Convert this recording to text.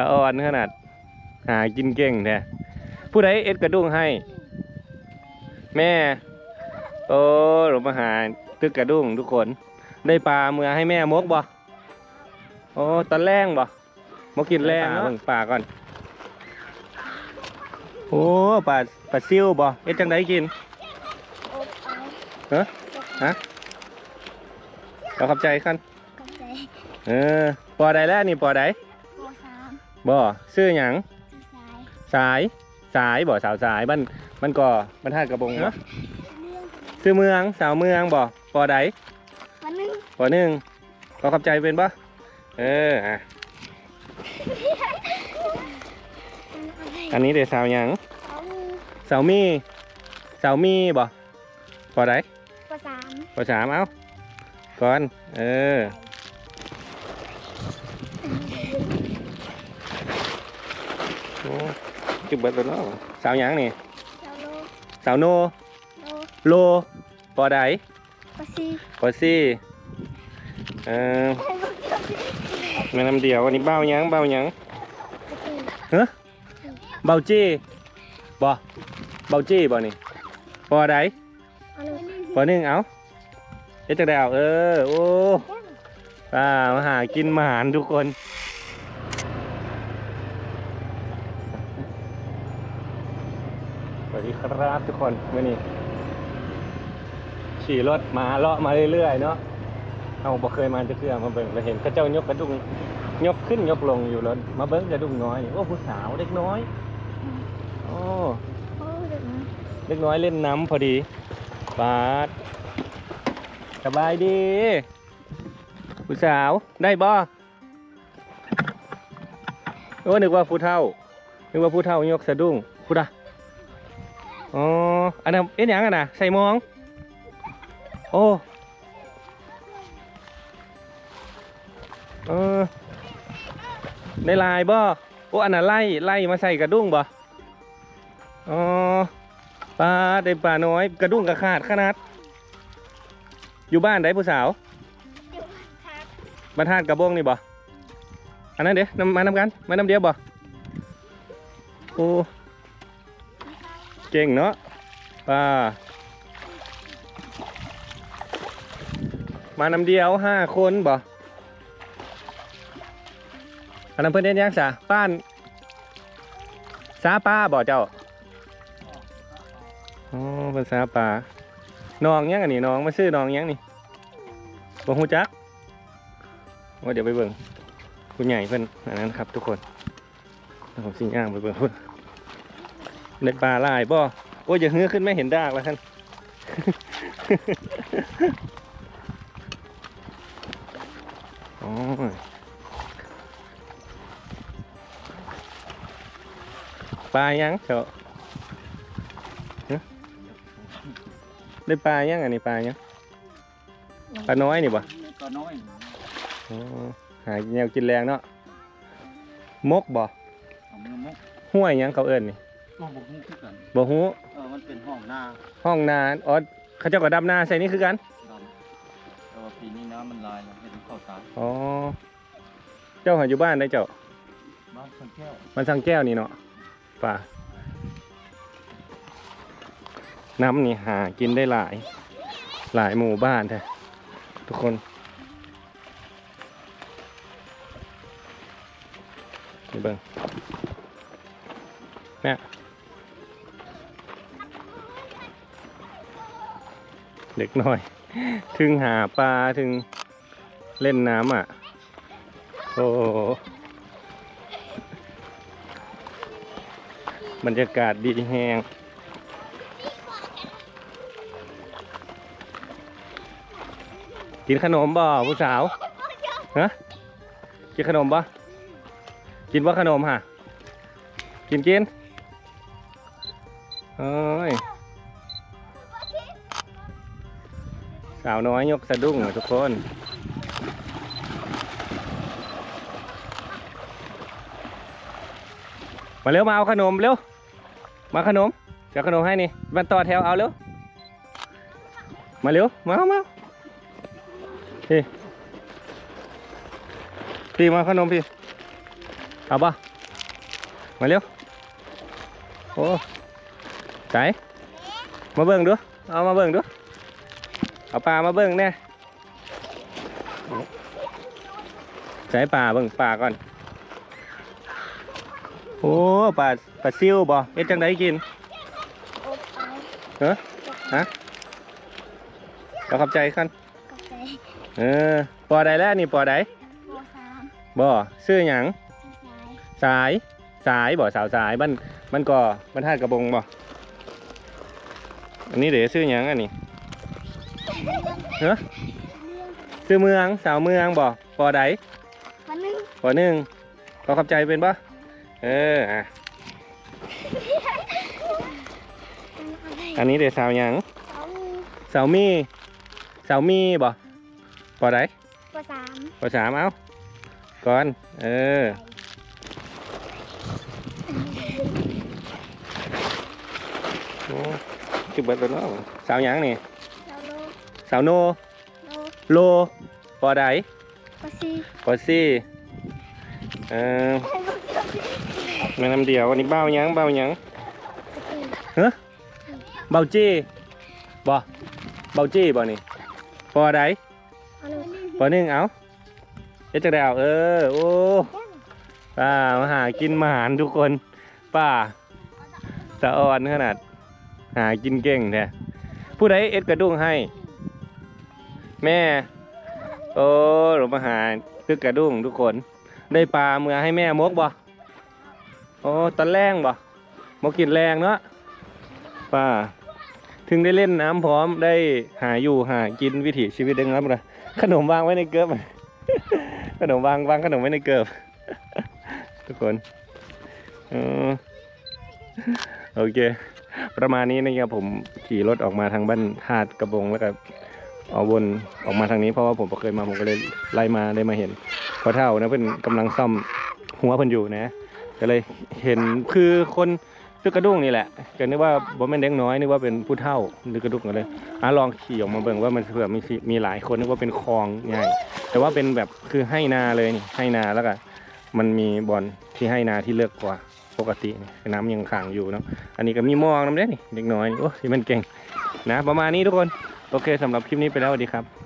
ะอ่อนขนาด หากินเก่งแท้ผู้ใดเอ็ดกระดุงให้ แม่ โอ้หลงมาหาตึกกระดุงทุกคน ได้ปลาเมื่อให้แม่มกบ่โอ้ตอนแรงบ่มกกินแรงเนาะเบิ่งปลาก่อน โอ้ปลาปลาซิวบ่เอ็ดจังไดกินอบเอาฮะฮะเราขับใจขั้นกบใจเออปอใดแล้วนี่ปอใดโบสาม บ่ซื้อหยังสีสายสายสายบ่สาวสายบ้านมันก่อมันท่ากระบงเนาะเรื่องซื้อเมืองสาวเมืองบ่ปอใดวันหนึงปอหนึ่งก็ขับใจเป็นปะเอออะอันนี้เดี๋ยวสาวหยังเขาสาวมีสาวมีบ่ปอใดโบสามปอสามเอาก่อนเออโอ้ จุบเบิดแล้วเนาะสาวหยังนี่เจ้าโลสาวโนโลโลปอใดโบซีปอซี่เออแม่น้ำเดียวอันนี้เบ้าหยังเบ้าหยังโบซีเฮ้เบาจี้บ่เบาจี้บ่นี่ปอใดเอาเลยปอหนึ่งเอาเอ๊ะจักได้เอาเออโอ้ป้ามาหากินมาหารทุกคน วัสดีครับทุกคนวันนี้ ขี่รถมาเลาะมาเรื่อยๆเนาะเอาบ่เคยมาจะเคือมาเบิ่งเราเห็นเข้าเจ้ายกกระดุงยกขึ้นยกลงอยู่รถมาเบิ่งกระดุงน้อยนี่โอ้ผู้สาวเด็กน้อยโอ้โอ้เด็กนะเล็กน้อยเล่นน้ำพอดีบาสสบายดีผู้สาวได้บ่โอ้นึกว่าผู้เฒ่านึกว่าผู้เฒ่ายกสะดุ้งผู้ดะ อ๋อ อันนั้นเอ็นหยังอะนะใส่มอง โอ้เออได้ลายบ่โอ้อันนั้นไล่ไล่มาใส่กระดุ้งบ่อ๋อปลาได้ปลาน้อยกระดุ้งกระขาดขนาด อยู่บ้านได้ผู้สาวอยู่ทักบรรทัดกระบงนี่บ่อันนั้นเดี๋ยวนำมานำกันมานำเดียวบ่โอ้ เก่งเนาะปลามานำเดียวห้าคนบ่อันนั้นเพื่อนเล่นยังสาป้านสาป้าบ่เจ้าอ๋อภาษาป่าน้องยังอันนี้น้องมาซื้อน้องยังนี่บ่ฮู้จักว่าเดี๋ยวไปเบิ่งคุณใหญ่เพิ่นอันนั้นครับทุกคนแล้วผมสิย่างไปเบิ่งพุ่น ในป่าหลายบ่โอ้ยอย่าเฮือขึ้นไม่เห็นดากแล้วท่านอ๋อปลายังเจ้าได้ปลายังอันนี้ปลายังปลาน้อยนี่บ่ก็น้อยอ๋อหาแนวกินแรงเนาะมกบ่เอามือมุกห้วยหยังเขาเอิ้นนี่ ก็บุกมุกคือกันบ่ฮู้เออมันเป็นห้องหน้าห้องนาอ๋อเขาเจ้าก็ดำนาใส่นี่คือกันดำแต่ว่าปีนี้น้ำมันลายแล้วเห็นเข้าตาอ๋อเจ้าหาอยู่บ้านได้เจ้าบ้านคนแก้วมันสังแก้วนี่เนาะป่าน้ำนี่หากินได้หลาย หลายหมู่บ้านแท้ทุกคนนี่เบิ่งแม่ เด็กน้อย ถึงหาปลาถึงเล่นน้ำอะ โอ้โหบรรยากาศดีแฮงกินขนมบ่ผู้สาวฮะกินขนมบ่กินว่าขนมฮะ กินกินเอ้ยาวน้อยยกสะดุ้งทุกคน มาเร็วมาเอาขนมเร็ว มาขนมเดี๋ยวขนมให้นี่มันต่อแถวเอาเร็ว มาเร็ว มาเอามาพี่พี่มาขนมพี่ เอาปะมาเร็ว โอ้ใจมาเบิ่งดู เอามาเบิ่งดู เอาปลามาเบิ่งแน่ใจปลาเบิ่งปลาก่อน โอ้ปลาปลาซิวบ่เอ็ดจังไดกินอบเอาเออฮะเราขอบใจกันกาแฟเออปอใดแล้วนี่ปอใดโบสามบ่ชื่อหยังสายสายสายบ่สาวสายบ้านบ้านก่อบ้านท่าตุกระบงบ่อันนี้เดี๋ยวชื่อหยังอันนี้ เฮ้ชื่อเมืองสาวเมืองบ่ปอใดวันหนึงปอหนึ่งขอขอบใจเป็นปะเอออะอันนี้เดี๋ยวสาวหยังสองสาวมีสาวมีบ่ปอใดโบสามปอสามเอาก่อนเออโอ้จุดเบิดแล้วเนาะสาวหยังนี่เราโล สาวโน โลโลปอใดกาซีปอซี่เออแม่น้ำเดียวอันนี้เบ้าหยังเบ้าหยังกาซีเฮ้เบาจี้บ่เบาจี้บ่นี่ปอใดเอาเลยปอหนึ่งเอาเอ๊ะจะได้เอาเออโอ้ป้ามาหากินมาหารทุกคนป้าสะออนขนาด หากินเก่งแท้ผู้ใดเอ็ดกระดุ้งให้ แม่ โอ้หลวงมาหาตึกกระดุ้งทุกคน ได้ปลาเมื่อให้แม่มกบ่โอ้ตอนแรงบ่มกกินแรงเนาะป้า ถึงได้เล่นน้ำพร้อมได้หาอยู่หากินวิถีชีวิตได้งับเลยขนมวางไว้ในเกิบขนมวางวางขนมไว้ในเกิบทุกคนเออโอเค ประมาณนี้นะครับผมขี่รถออกมาทางบ้านหาดกระบงแล้วก็ เอาวนออกมาทางนี้เพราะว่าผมเคยมาผมก็เลยไล่มาได้มาเห็นพอเท่านะเพิ่นกำลังซ่อมหัวเพิ่นอยู่นะก็เลยเห็นคือคนตึกกระดุ้งนี่แหละก็นึกว่าบ่แม่นเด็กน้อยนึกว่าเป็นผู้เฒ่าตึกกระดุ้งก็เลยอะลองขี่ออกมาเบิ่งว่ามันเผื่อมีมีหลายคนนึกว่าเป็นคลองใหญ่แต่ว่าเป็นแบบคือให้นาเลยนี่ให้นาแล้วก็มันมีบอนที่ให้นาที่เลือกกว่าปกตินี่น้ำยังขังอยู่เนาะอันนี้ก็มีมองน้ำเด้นี่เด็กน้อยนี่โอ้ที่มันเก่งนะประมาณนี้ทุกคน โอเคสำหรับคลิปนี้ไปแล้วสวัสดีครับ